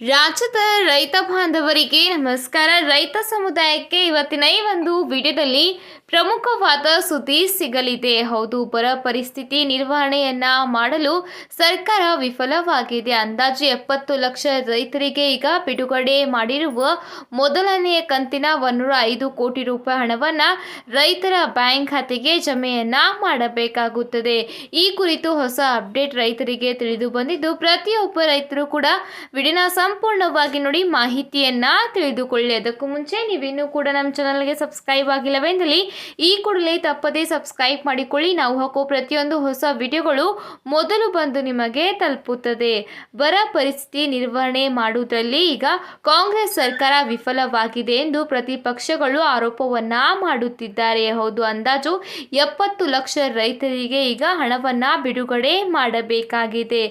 ರಾಜ್ಯದ ರೈತ ಬಾಂಧವರಿಗೆ ನಮಸ್ಕಾರ. ರೈತ ಸಮುದಾಯಕ್ಕೆ ಇವತ್ತಿನ ಈ ಒಂದು ವಿಡಿಯೋದಲ್ಲಿ ಪ್ರಮುಖವಾದ ಸುದ್ದಿ ಸಿಗಲಿದೆ. ಹೌದು, ಬರ ಪರಿಸ್ಥಿತಿ ನಿರ್ವಹಣೆಯನ್ನ ಮಾಡಲು ಸರ್ಕಾರ ವಿಫಲವಾಗಿದೆ. ಅಂದಾಜು ಎಪ್ಪತ್ತು ಲಕ್ಷ ರೈತರಿಗೆ ಈಗ ಬಿಡುಗಡೆ ಮಾಡಿರುವ ಮೊದಲನೆಯ ಕಂತಿನ ಒಂದೂರ ಐದು ಕೋಟಿ ರೂಪಾಯಿ ಹಣವನ್ನು ರೈತರ ಬ್ಯಾಂಕ್ ಖಾತೆಗೆ ಜಮೆಯನ್ನ ಮಾಡಬೇಕಾಗುತ್ತದೆ. ಈ ಕುರಿತು ಹೊಸ ಅಪ್ಡೇಟ್ ರೈತರಿಗೆ ತಿಳಿದು ಬಂದಿದ್ದು, ಪ್ರತಿಯೊಬ್ಬ ರೈತರು ಕೂಡ ವಿಡಿಯೋನ ಸಂಪೂರ್ಣವಾಗಿ ನೋಡಿ ಮಾಹಿತಿಯನ್ನು ತಿಳಿದುಕೊಳ್ಳಿ. ಅದಕ್ಕೂ ಮುಂಚೆ ನೀವಿನ್ನೂ ಕೂಡ ನಮ್ಮ ಚಾನಲ್ಗೆ ಸಬ್ಸ್ಕ್ರೈಬ್ ಆಗಿಲ್ಲವೆಂದಲ್ಲಿ ಈ ಕೂಡಲೇ ತಪ್ಪದೇ ಸಬ್ಸ್ಕ್ರೈಬ್ ಮಾಡಿಕೊಳ್ಳಿ. ನಾವು ಹಾಕೋ ಪ್ರತಿಯೊಂದು ಹೊಸ ವಿಡಿಯೋಗಳು ಮೊದಲು ಬಂದು ನಿಮಗೆ ತಲುಪುತ್ತದೆ. ಬರ ಪರಿಸ್ಥಿತಿ ನಿರ್ವಹಣೆ ಮಾಡುವುದರಲ್ಲಿ ಈಗ ಕಾಂಗ್ರೆಸ್ ಸರ್ಕಾರ ವಿಫಲವಾಗಿದೆ ಎಂದು ಪ್ರತಿಪಕ್ಷಗಳು ಆರೋಪವನ್ನ ಮಾಡುತ್ತಿದ್ದಾರೆ. ಹೌದು, ಅಂದಾಜು ಎಪ್ಪತ್ತು ಲಕ್ಷ ರೈತರಿಗೆ ಈಗ ಹಣವನ್ನ ಬಿಡುಗಡೆ ಮಾಡಬೇಕಾಗಿದೆ.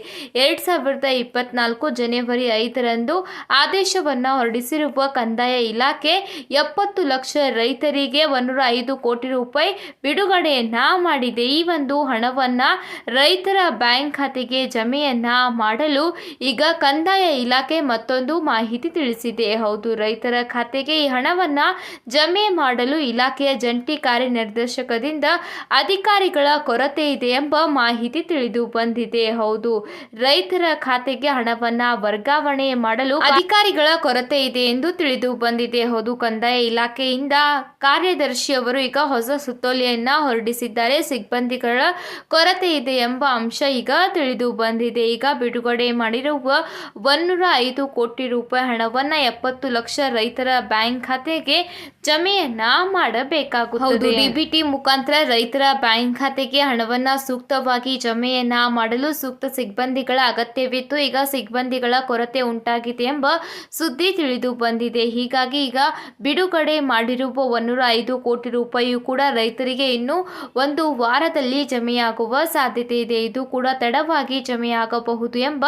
ಎರಡ್ ಸಾವಿರದ ಇಪ್ಪತ್ನಾಲ್ಕು ಜನವರಿ ಐದರಂದು ಆದೇಶವನ್ನು ಹೊರಡಿಸಿರುವ ಕಂದಾಯ ಇಲಾಖೆ ಎಪ್ಪತ್ತು ಲಕ್ಷ ರೈತರಿಗೆ ಒಂದೂರ ಐದು ಕೋಟಿ ರೂಪಾಯಿ ಬಿಡುಗಡೆಯನ್ನ ಮಾಡಿದೆ. ಈ ಒಂದು ಹಣವನ್ನು ರೈತರ ಬ್ಯಾಂಕ್ ಖಾತೆಗೆ ಜಮೆಯನ್ನ ಮಾಡಲು ಈಗ ಕಂದಾಯ ಇಲಾಖೆ ಮತ್ತೊಂದು ಮಾಹಿತಿ ತಿಳಿಸಿದೆ. ಹೌದು, ರೈತರ ಖಾತೆಗೆ ಈ ಹಣವನ್ನ ಜಮೆ ಮಾಡಲು ಇಲಾಖೆಯ ಜಂಟಿ ಕಾರ್ಯನಿರ್ದೇಶಕದಿಂದ ಅಧಿಕಾರಿಗಳ ಕೊರತೆ ಇದೆ ಎಂಬ ಮಾಹಿತಿ ತಿಳಿದು ಬಂದಿದೆ. ಹೌದು, ರೈತರ ಖಾತೆಗೆ ಹಣವನ್ನ ವರ್ಗಾವಣೆ ಮಾಡಲು ಅಧಿಕಾರಿಗಳ ಕೊರತೆ ಇದೆ ಎಂದು ತಿಳಿದು ಬಂದಿದೆ. ಹೌದು ಕಂದಾಯ ಇಲಾಖೆಯಿಂದ ಕಾರ್ಯದರ್ಶಿಯವರು ಈಗ ಹೊಸ ಸುತ್ತೋಲೆಯನ್ನ ಹೊರಡಿಸಿದ್ದಾರೆ. ಸಿಬ್ಬಂದಿಗಳ ಕೊರತೆ ಇದೆ ಎಂಬ ಅಂಶ ಈಗ ತಿಳಿದು ಬಂದಿದೆ. ಈಗ ಬಿಡುಗಡೆ ಮಾಡಿರುವ ಒಂದೂರ ಐದು ಕೋಟಿ ರೂಪಾಯಿ ಹಣವನ್ನ ಎಪ್ಪತ್ತು ಲಕ್ಷ ರೈತರ ಬ್ಯಾಂಕ್ ಖಾತೆಗೆ ಜಮೆಯನ್ನ ಮಾಡಬೇಕಾಗುತ್ತದೆ. ಡಿಬಿಟಿ ಮುಖಾಂತರ ರೈತರ ಬ್ಯಾಂಕ್ ಖಾತೆಗೆ ಹಣವನ್ನ ಸೂಕ್ತವಾಗಿ ಜಮೆಯನ್ನ ಮಾಡಲು ಸೂಕ್ತ ಸಿಬ್ಬಂದಿಗಳ ಅಗತ್ಯವಿತ್ತು. ಈಗ ಸಿಬ್ಬಂದಿಗಳ ಕೊರತೆ ಉಂಟಾಗಿದೆ ಎಂಬ ಸುದ್ದಿ ತಿಳಿದು ಬಂದಿದೆ. ಹೀಗಾಗಿ ಈಗ ಬಿಡುಗಡೆ ಮಾಡಿರುವ ಒಂದೂರ ಐದು ಕೋಟಿ ರೂಪಾಯಿಯು ಕೂಡ ರೈತರಿಗೆ ಇನ್ನು ಒಂದು ವಾರದಲ್ಲಿ ಜಮೆಯಾಗುವ ಸಾಧ್ಯತೆ ಇದೆ. ಇದು ಕೂಡ ತಡವಾಗಿ ಜಮೆಯಾಗಬಹುದು ಎಂಬ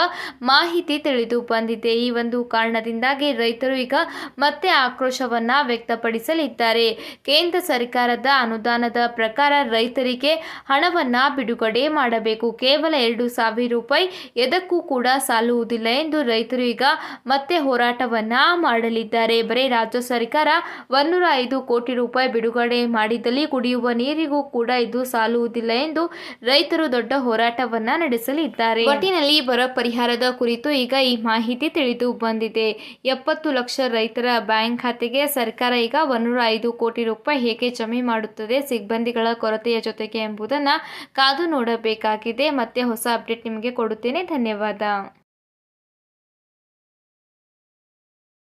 ಮಾಹಿತಿ ತಿಳಿದು ಬಂದಿದೆ. ಈ ಒಂದು ಕಾರಣದಿಂದಾಗಿ ರೈತರು ಈಗ ಮತ್ತೆ ಆಕ್ರೋಶವನ್ನ ವ್ಯಕ್ತಪಡಿಸಲಿದ್ದಾರೆ. ಕೇಂದ್ರ ಸರ್ಕಾರದ ಅನುದಾನದ ಪ್ರಕಾರ ರೈತರಿಗೆ ಹಣವನ್ನ ಬಿಡುಗಡೆ ಮಾಡಬೇಕು. ಕೇವಲ ಎರಡು ಸಾವಿರ ರೂಪಾಯಿ ಎದಕ್ಕೂ ಕೂಡ ಸಾಲುವುದಿಲ್ಲ ಎಂದು ರೈತರು ಈಗ ಮತ್ತೆ ಹೋರಾಟವನ್ನ ಮಾಡಲಿದ್ದಾರೆ. ಬರೀ ರಾಜ್ಯ ಸರ್ಕಾರ ಒಂದೂರ ಐದು ಕೋಟಿ ರೂಪಾಯಿ ಬಿಡುಗಡೆ ಮಾಡಿದಲ್ಲಿ ಕುಡಿಯುವ ನೀರಿಗೂ ಕೂಡ ಇದು ಸಾಲುವುದಿಲ್ಲ ಎಂದು ರೈತರು ದೊಡ್ಡ ಹೋರಾಟವನ್ನ ನಡೆಸಲಿದ್ದಾರೆ. ಒಟ್ಟಿನಲ್ಲಿ ಬರ ಪರಿಹಾರದ ಕುರಿತು ಈಗ ಈ ಮಾಹಿತಿ ತಿಳಿದು ಬಂದಿದೆ. ಎಪ್ಪತ್ತು ಲಕ್ಷ ರೈತರ ಬ್ಯಾಂಕ್ ಖಾತೆಗೆ ಸರ್ಕಾರ ಈಗ ಒಂದೂರ ಐದು ಕೋಟಿ ರೂಪಾಯಿ ಹೇಗೆ ಜಮೆ ಮಾಡುತ್ತದೆ, ಸಿಬ್ಬಂದಿಗಳ ಕೊರತೆಯ ಜೊತೆಗೆ ಎಂಬುದನ್ನು ಕಾದು ನೋಡಬೇಕಾಗಿದೆ. ಮತ್ತೆ ಹೊಸ ಅಪ್ಡೇಟ್ ನಿಮಗೆ ಕೊಡುತ್ತೇನೆ. ಧನ್ಯವಾದ.